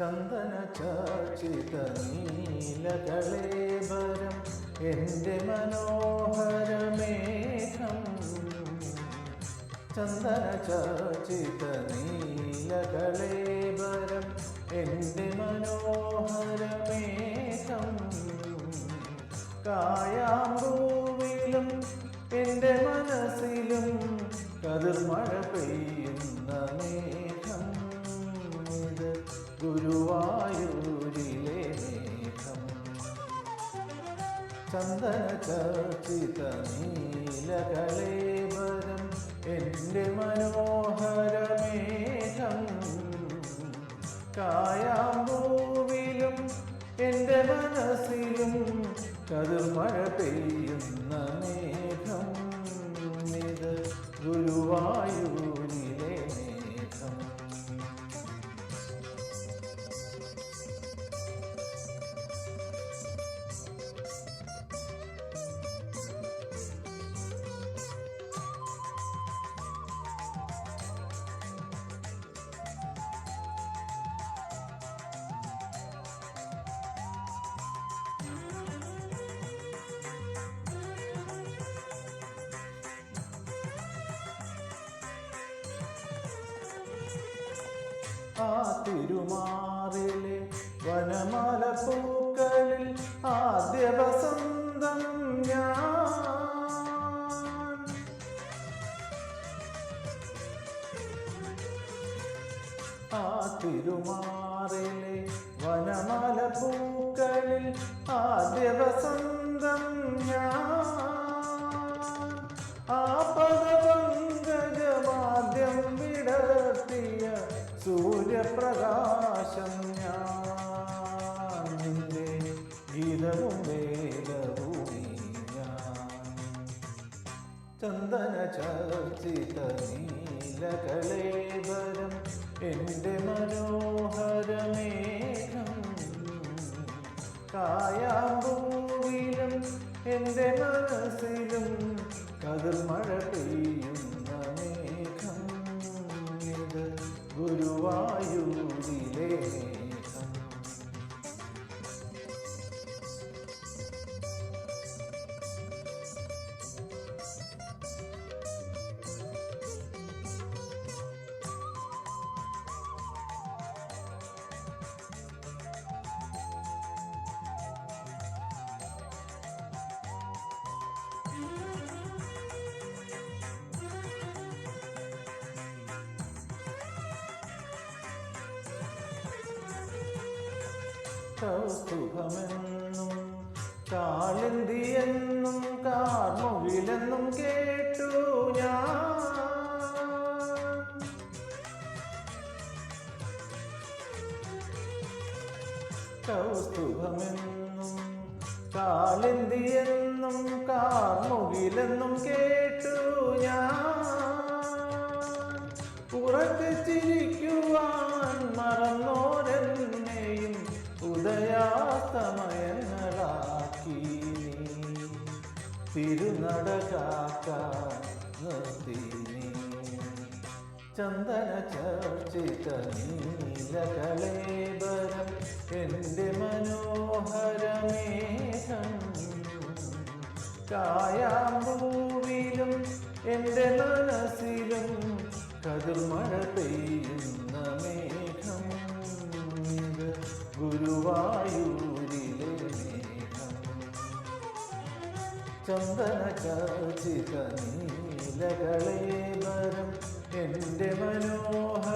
ചന്ദന ചാർച്ചിത നീലകളേബരം എന്റെ മനോഹരമേഘം ചന്ദന ചാർച്ചിത നീലകളേബരം എന്റെ മനോഹരമേഘം കായാമ്പൂവിലും എന്റെ മനസ്സിലും കതിർമഴ ചന്ദന ചർച്ചിത നീലകളേബരം എന്റെ മനോഹരമേഘം കായാമ്പൂവിലും എന്റെ മനസ്സിലും കതിർമഴ പെയ്യുന്ന മേഘം ഇത് ഗുരുവായൂരിലെ ആ തിരുമാറിലെ വനമാല പൂക്കളിൽ ആദ്യ വസന്തം ഞാൻ. ആ തിരുമാറിലെ വനമാല പൂക്കളിൽ ആദ്യ വസന്തം ഞാൻ. ആ പദപങ്കജമാദ്യം സൂര്യപ്രകാശം ഞാൻ നിന്റെ ഗീതവും ഞാൻ. ചന്ദന ചർച്ചിത നീലകളേവരം എന്റെ മനോഹരമേഘം കായാമ്പൂവിലും എന്റെ മനസ്സിലും കതിർമഴ പെയ്യുന്ന ഗുരുവായൂരിലെ കൗസ്തുഭമെന്നും കാളിന്തിയെന്നും കാർമുകിലെന്നും കേട്ടു ഞാൻ. കൗസ്തുഭമെന്നും കാളിന്തിയെന്നും കാർമുകിലെന്നും കേട്ടു ഞാൻ. ഉറക്കെ ചിരിക്കുവാൻ മറന്നോരെന്നെയും ഉദയാസ്തമയങ്ങളാക്കി നീ തിരുനട കാക്കാൻ നിർത്തി നീ ചന്ദന ചർച്ചിത നീലകളേബരം എന്റെ മനോഹരമേഘം കായാമ്പൂവിലും എന്റെ മനസ്സിലും കതിർമഴ പെയ്യുന്ന മേഘം ഗുരുവായൂരിലെ മേഘം. ചന്ദന ചർച്ചിത നീലകളേബരം എന്റെ മനോഹരമേഘം